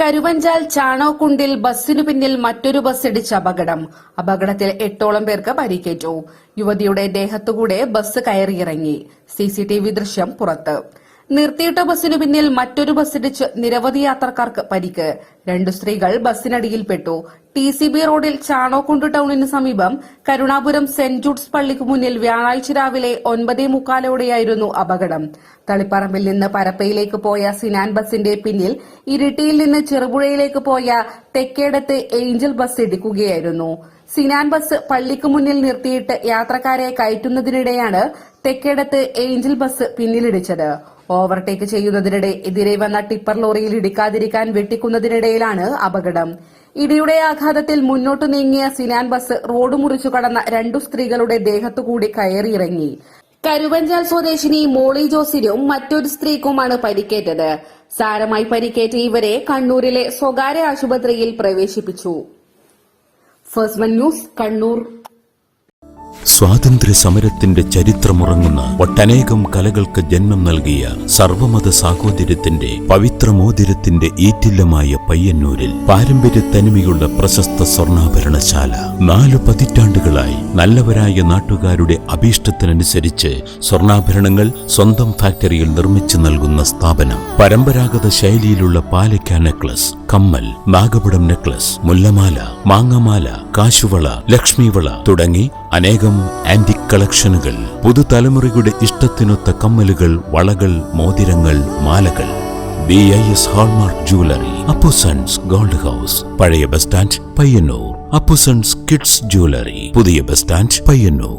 കരുവഞ്ചാൽ ചാണോക്കുണ്ടിൽ ബസ്സിനു പിന്നിൽ മറ്റൊരു ബസ് ഇടിച്ച അപകടം. അപകടത്തിൽ എട്ടോളം പേർക്ക് പരിക്കേറ്റു. യുവതിയുടെ ദേഹത്തുകൂടെ ബസ് കയറിയിറങ്ങി. സിസിടിവി ദൃശ്യം പുറത്ത്. നിർത്തിയിട്ട ബസ്സിനു പിന്നിൽ മറ്റൊരു ബസ്സിടിച്ച് നിരവധി യാത്രക്കാർക്ക് പരിക്ക്. രണ്ടു സ്ത്രീകൾ ബസ്സിനടിയിൽപ്പെട്ടു ടി സി ബി റോഡിൽ ചാണോക്കുണ്ട് ടൌണിന് സമീപം കരുണാപുരം സെന്റ് ജൂഡ്സ് പള്ളിക്ക് മുന്നിൽ വ്യാഴാഴ്ച രാവിലെ ഒൻപതേ മുക്കാലോടെയായിരുന്നു അപകടം. തളിപ്പറമ്പിൽ നിന്ന് പരപ്പയിലേക്ക് പോയ സിനാൻ ബസിന്റെ പിന്നിൽ ഇരിട്ടിയിൽ നിന്ന് ചെറുപുഴയിലേക്ക് പോയ തെക്കേടത്ത് ഏഞ്ചൽ ബസ് ഇടിക്കുകയായിരുന്നു. സിനാൻ ബസ് പള്ളിക്ക് മുന്നിൽ നിർത്തിയിട്ട് യാത്രക്കാരെ കയറ്റുന്നതിനിടെയാണ് തെക്കേടത്ത് ഏഞ്ചൽ ബസ് പിന്നിലിടിച്ചത്. ഓവർടേക്ക് ചെയ്യുന്നതിനിടെ എതിരെ വന്ന ടിപ്പർ ലോറിയിൽ ഇടിക്കാതിരിക്കാൻ വെട്ടിക്കുന്നതിനിടയിലാണ് അപകടം. ഇടിയുടെ ആഘാതത്തിൽ മുന്നോട്ട് നീങ്ങിയ സിനാൻ ബസ് റോഡ് മുറിച്ചു കടന്ന രണ്ടു സ്ത്രീകളുടെ ദേഹത്തുകൂടി കയറിയിറങ്ങി. കരുവഞ്ചാൽ സ്വദേശിനി മോളി ജോസിനും മറ്റൊരു സ്ത്രീക്കുമാണ് പരിക്കേറ്റത്. സാരമായി പരിക്കേറ്റ ഇവരെ കണ്ണൂരിലെ സ്വകാര്യ ആശുപത്രിയിൽ പ്രവേശിപ്പിച്ചു. First news Kannur. സ്വാതന്ത്ര്യ സമരത്തിന്റെ ചരിത്രമുറങ്ങുന്ന ഒട്ടനേകം കലകൾക്ക് ജന്മം നൽകിയ സർവമത സാഹോദര്യത്തിന്റെ പവിത്രമോതിരത്തിന്റെ ഈറ്റില്ലമായ പയ്യന്നൂരിൽ പാരമ്പര്യ തനിമയുള്ള പ്രശസ്ത സ്വർണാഭരണശാല. നാലു പതിറ്റാണ്ടുകളായി നല്ലവരായ നാട്ടുകാരുടെ അഭീഷ്ടത്തിനനുസരിച്ച് സ്വർണാഭരണങ്ങൾ സ്വന്തം ഫാക്ടറിയിൽ നിർമ്മിച്ചു നൽകുന്ന സ്ഥാപനം. പരമ്പരാഗത ശൈലിയിലുള്ള പാലക്ക നെക്ലസ് കമ്മൽ നാഗപടം നെക്ലസ് മുല്ലമാല മാങ്ങമാല കാശുവള ലക്ഷ്മിവള തുടങ്ങി അനേകം ആന്റിക് കളക്ഷനുകൾ. പുതുതലമുറയുടെ ഇഷ്ടത്തിനൊത്ത കമ്മലുകൾ വളകൾ മോതിരങ്ങൾ മാലകൾ. B I S hallmark jewellery Appusons gold house പഴയ bus stand Payyanur. Appusons kids jewellery പുതിയ ബസ് സ്റ്റാൻഡ് പയ്യന്നൂർ.